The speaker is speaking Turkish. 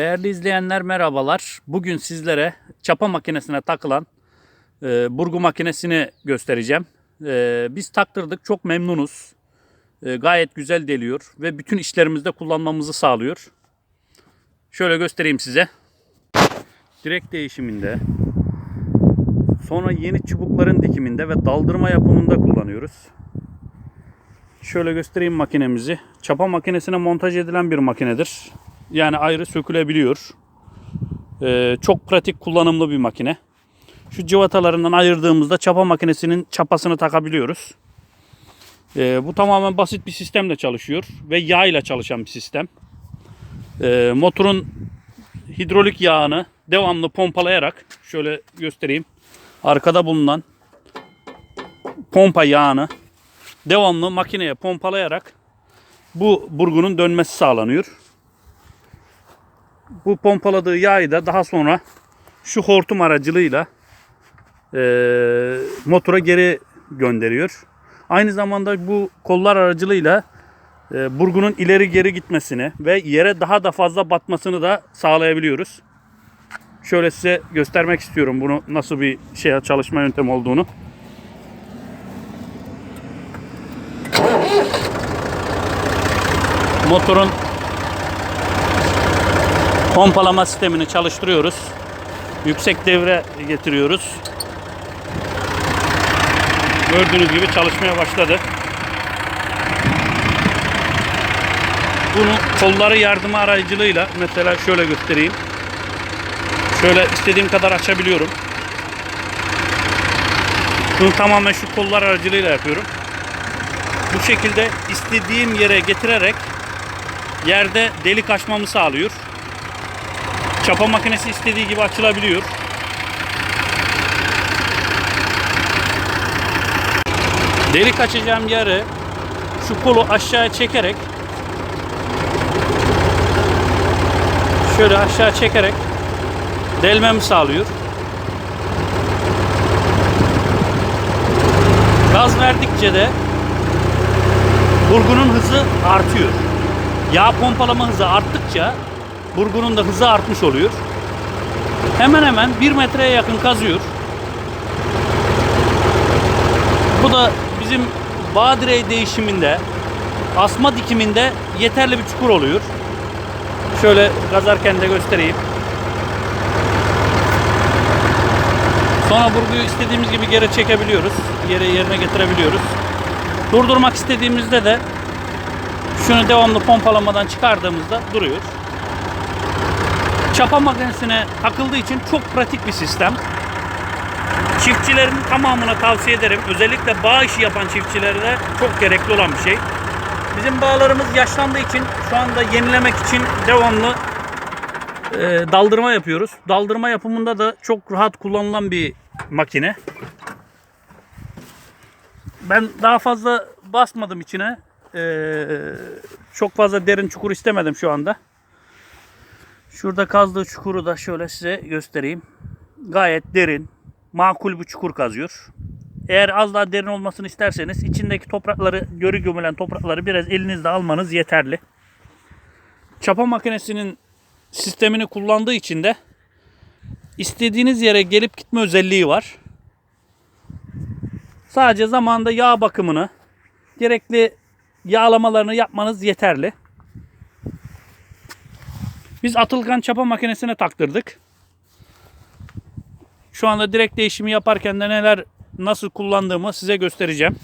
Değerli izleyenler merhabalar. Bugün sizlere çapa makinesine takılan e, burgu makinesini göstereceğim. E, biz taktırdık çok memnunuz. E, gayet güzel deliyor ve bütün işlerimizde kullanmamızı sağlıyor. Şöyle göstereyim size. Direkt değişiminde, sonra yeni çubukların dikiminde ve daldırma yapımında kullanıyoruz. Şöyle göstereyim makinemizi. Çapa makinesine montaj edilen bir makinedir. Yani ayrı sökülebiliyor. Ee, çok pratik kullanımlı bir makine. Şu cıvatalarından ayırdığımızda çapa makinesinin çapasını takabiliyoruz. Ee, bu tamamen basit bir sistemle çalışıyor ve yağ ile çalışan bir sistem. Ee, motorun hidrolik yağını devamlı pompalayarak şöyle göstereyim. Arkada bulunan pompa yağını devamlı makineye pompalayarak bu burgunun dönmesi sağlanıyor. Bu pompaladığı yağı da daha sonra şu hortum aracılığıyla eee, motora geri gönderiyor. Aynı zamanda bu kollar aracılığıyla eee, burgunun ileri geri gitmesini ve yere daha da fazla batmasını da sağlayabiliyoruz. Şöyle size göstermek istiyorum bunu nasıl bir şey çalışma yöntemi olduğunu. motorun pompalama sistemini çalıştırıyoruz. Yüksek devre getiriyoruz. Gördüğünüz gibi çalışmaya başladı. Bunu kolları yardımı aracılığıyla mesela şöyle göstereyim. Şöyle istediğim kadar açabiliyorum. Bunu tamamen şu kollar aracılığıyla yapıyorum. Bu şekilde istediğim yere getirerek yerde delik açmamı sağlıyor. Çapa makinesi istediği gibi açılabiliyor. Delik açacağım yeri şu kolu aşağıya çekerek şöyle aşağı çekerek delmemi sağlıyor. Gaz verdikçe de burgunun hızı artıyor. Yağ pompalama hızı arttıkça burgunun da hızı artmış oluyor. Hemen hemen 1 metreye yakın kazıyor. Bu da bizim bağ değişiminde, asma dikiminde yeterli bir çukur oluyor. Şöyle kazarken de göstereyim. Sonra burguyu istediğimiz gibi geri çekebiliyoruz. Yere yerine getirebiliyoruz. Durdurmak istediğimizde de şunu devamlı pompalamadan çıkardığımızda duruyor. Çapa makinesine takıldığı için çok pratik bir sistem. Çiftçilerin tamamına tavsiye ederim. Özellikle bağ işi yapan çiftçilere çok gerekli olan bir şey. Bizim bağlarımız yaşlandığı için şu anda yenilemek için devamlı e, daldırma yapıyoruz. Daldırma yapımında da çok rahat kullanılan bir makine. Ben daha fazla basmadım içine. Ee, çok fazla derin çukur istemedim şu anda. Şurada kazdığı çukuru da şöyle size göstereyim. Gayet derin, makul bir çukur kazıyor. Eğer az daha derin olmasını isterseniz içindeki toprakları, görü gömülen toprakları biraz elinizde almanız yeterli. Çapa makinesinin sistemini kullandığı için de istediğiniz yere gelip gitme özelliği var. Sadece zamanda yağ bakımını, gerekli yağlamalarını yapmanız yeterli. Biz atılgan çapa makinesine taktırdık. Şu anda direkt değişimi yaparken de neler nasıl kullandığımı size göstereceğim.